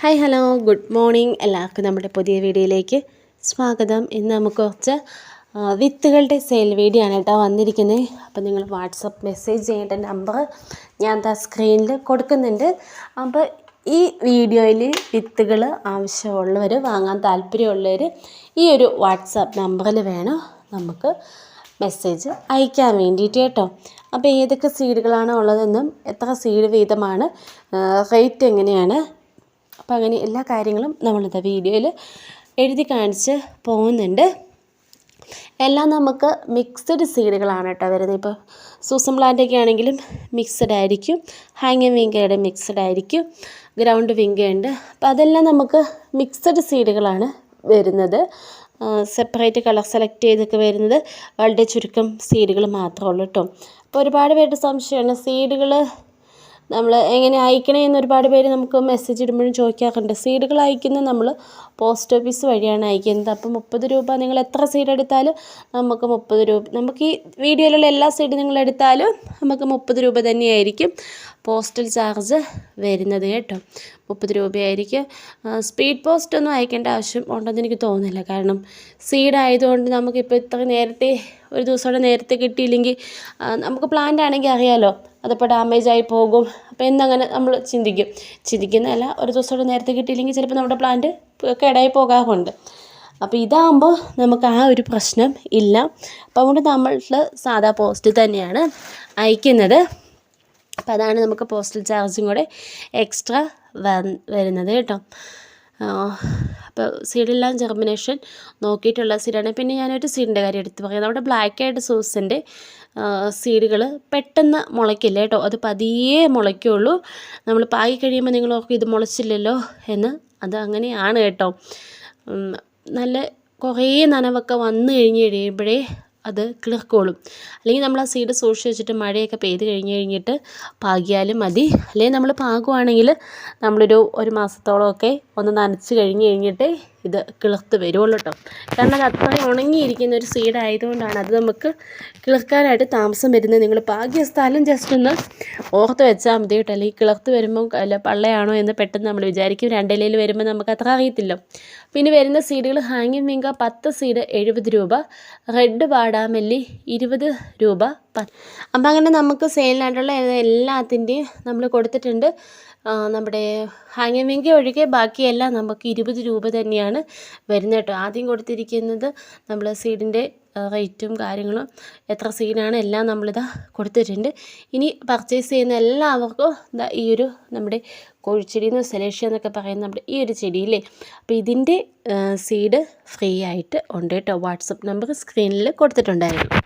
Hi hello good morning എല്ലാവർക്കും നമ്മുടെ പുതിയ വീഡിയോയിലേക്ക് സ്വാഗതം. ഇന്ന് നമുക്ക് കുറച്ച് വിത്തുകളുടെ സെയിൽ വീഡിയോ ആണ് കേട്ടോ വന്നിരിക്കുന്നത്. അപ്പോൾ നിങ്ങൾ വാട്സപ്പ് മെസ്സേജ് ചെയ്യേണ്ട നമ്പർ ഞാൻ എന്താ സ്ക്രീനിൽ കൊടുക്കുന്നുണ്ട്. അപ്പോൾ ഈ വീഡിയോയിൽ വിത്തുകൾ ആവശ്യമുള്ളവർ വാങ്ങാൻ താല്പര്യമുള്ളവർ ഈ ഒരു വാട്സപ്പ് നമ്പറിൽ വേണം നമുക്ക് മെസ്സേജ് അയക്കാൻ വേണ്ടിയിട്ട് കേട്ടോ. അപ്പോൾ ഏതൊക്കെ സീഡുകളാണ് ഉള്ളതെന്നും എത്ര സീഡ് വീതമാണ് റേറ്റ് എങ്ങനെയാണ് അപ്പോൾ അങ്ങനെ എല്ലാ കാര്യങ്ങളും നമ്മളിത് വീഡിയോയിൽ എഴുതി കാണിച്ച് പോകുന്നുണ്ട്. എല്ലാം നമുക്ക് മിക്സഡ് സീഡുകളാണ് കേട്ടോ വരുന്നത്. ഇപ്പോൾ സൂസം പ്ലാന്റൊക്കെ ആണെങ്കിലും മിക്സഡ് ആയിരിക്കും. ഹാങ്ങിങ് വിങ്കയുടെ മിക്സഡ് ആയിരിക്കും. ഗ്രൗണ്ട് വിങ്കയുണ്ട് അപ്പോൾ അതെല്ലാം നമുക്ക് മിക്സഡ് സീഡുകളാണ് വരുന്നത്. സെപ്പറേറ്റ് കളർ സെലക്ട് ചെയ്തൊക്കെ വരുന്നത് വളരെ ചുരുക്കം സീഡുകൾ മാത്രമേ ഉള്ളൂ കേട്ടോ. അപ്പോൾ ഒരുപാട് പേരുടെ സംശയമാണ് സീഡുകൾ നമ്മൾ എങ്ങനെ അയക്കണേ എന്ന് ഒരുപാട് പേര് നമുക്ക് മെസ്സേജ് ഇടുമ്പോഴും ചോദിക്കാറുണ്ട്. സീഡുകൾ അയക്കുന്നത് നമ്മൾ പോസ്റ്റ് ഓഫീസ് വഴിയാണ് അയക്കുന്നത്. അപ്പോൾ മുപ്പത് രൂപ നിങ്ങൾ എത്ര സീഡ് എടുത്താലും നമുക്ക് മുപ്പത് രൂപ നമുക്ക് ഈ വീഡിയോയിലുള്ള എല്ലാ സീഡും നിങ്ങൾ എടുത്താലും നമുക്ക് മുപ്പത് രൂപ തന്നെയായിരിക്കും പോസ്റ്റൽ ചാർജ് വരുന്നത് കേട്ടോ. മുപ്പത് രൂപയായിരിക്കും. സ്പീഡ് പോസ്റ്റ് ഒന്നും അയക്കേണ്ട ആവശ്യം ഉണ്ടെന്ന് എനിക്ക് തോന്നുന്നില്ല. കാരണം സീഡ് ആയതുകൊണ്ട് നമുക്കിപ്പോൾ ഇത്ര നേരത്തെ ഒരു ദിവസം കൂടെ നേരത്തെ കിട്ടിയില്ലെങ്കിൽ നമുക്ക് പ്ലാന്റ് ആണെങ്കിൽ അറിയാമല്ലോ അതിപ്പോൾ ഡാമേജ് ആയി പോകും. അപ്പോൾ എന്നങ്ങനെ നമ്മൾ ചിന്തിക്കും. ചിന്തിക്കുന്നതല്ല ഒരു ദിവസം കൂടെ നേരത്തെ കിട്ടിയില്ലെങ്കിൽ ചിലപ്പോൾ നമ്മുടെ പ്ലാന്റ് കേടായി പോകാറുണ്ട്. അപ്പോൾ ഇതാകുമ്പോൾ നമുക്ക് ആ ഒരു പ്രശ്നം ഇല്ല. അപ്പോൾ അതുകൊണ്ട് നമ്മൾ സാധാ പോസ്റ്റ് തന്നെയാണ് അയക്കുന്നത്. അപ്പോൾ അതാണ് നമുക്ക് പോസ്റ്റൽ ചാർജും കൂടെ എക്സ്ട്രാ വരുന്നത് കേട്ടോ. അപ്പോൾ സീഡെല്ലാം ജെർമിനേഷൻ നോക്കിയിട്ടുള്ള സീഡാണ്. പിന്നെ ഞാനൊരു സീഡിന്റെ കാര്യം എടുത്ത് പറയാം. നമ്മുടെ ബ്ലാക്ക് ആയിട്ട് സൂസിന്റെ സീഡുകൾ പെട്ടെന്ന് മുളയ്ക്കില്ല കേട്ടോ. അത് പതിയെ മുളയ്ക്കുള്ളൂ. നമ്മൾ പാകി കഴിയുമ്പോൾ നിങ്ങൾ ഓർക്കും ഇത് മുളച്ചില്ലല്ലോ എന്ന്. അത് അങ്ങനെയാണ് കേട്ടോ. നല്ല കുറേ നനവൊക്കെ വന്നു കഴിഞ്ഞ് കഴിയുമ്പോഴേ അത് കിളിർക്കോളും. അല്ലെങ്കിൽ നമ്മൾ ആ സീഡ് സൂക്ഷിച്ച് വെച്ചിട്ട് മഴയൊക്കെ പെയ്ത് കഴിഞ്ഞ് കഴിഞ്ഞിട്ട് പാകിയാലും മതി. അല്ലെങ്കിൽ നമ്മൾ പാകുവാണെങ്കിൽ നമ്മളൊരു ഒരു മാസത്തോളമൊക്കെ ഒന്ന് നനച്ച് കഴിഞ്ഞ് കഴിഞ്ഞിട്ട് ഇത് കിളിർത്ത് വരുള്ളൂ കേട്ടോ കാരണം അത് അത്രയും ഉണങ്ങിയിരിക്കുന്ന ഒരു സീഡ് ആയതുകൊണ്ടാണ് അത് നമുക്ക് കിളിർക്കാനായിട്ട് താമസം വരുന്നത്. നിങ്ങൾ പാകിയ സ്ഥലം ജസ്റ്റ് ഒന്ന് ഓർത്ത് വെച്ചാൽ മതി കേട്ടോ അല്ലെങ്കിൽ കിളിർത്ത് വരുമ്പോൾ അല്ല പള്ളയാണോ എന്ന് പെട്ടെന്ന് നമ്മൾ വിചാരിക്കും. രണ്ടിലയിൽ വരുമ്പോൾ നമുക്ക് അത്ര അറിയത്തില്ല. പിന്നെ വരുന്ന സീഡുകൾ ഹാങ്ങിങ് മീങ്ക പത്ത് സീഡ് എഴുപത് രൂപ റെഡ് വാടാമല്ലി ഇരുപത് രൂപ അപ്പം അങ്ങനെ നമുക്ക് സെയിലിനായിട്ടുള്ള എല്ലാത്തിന്റെയും നമ്മൾ കൊടുത്തിട്ടുണ്ട്. നമ്മുടെ ഹാങ്ങിങ് വിങ്ക ഒഴികെ ബാക്കിയെല്ലാം നമുക്ക് ഇരുപത് രൂപ തന്നെയാണ് വരുന്നത് കേട്ടോ. ആദ്യം കൊടുത്തിരിക്കുന്നത് നമ്മൾ സീഡിന്റെ റേറ്റും കാര്യങ്ങളും എത്ര സീഡാണ് എല്ലാം നമ്മളിതാ കൊടുത്തിട്ടുണ്ട്. ഇനി പർച്ചേസ് ചെയ്യുന്ന എല്ലാവർക്കും ഇതാ ഈ ഒരു നമ്മുടെ കോഴിച്ചെടി എന്ന് സെലേഷ്യ എന്നൊക്കെ പറയുന്ന നമ്മുടെ ഈ ഒരു ചെടിയില്ലേ? അപ്പോൾ ഇതിന്റെ സീഡ് ഫ്രീ ആയിട്ട് ഉണ്ട് കേട്ടോ. വാട്സപ്പ് നമ്പർ സ്ക്രീനിൽ കൊടുത്തിട്ടുണ്ടായിരുന്നു.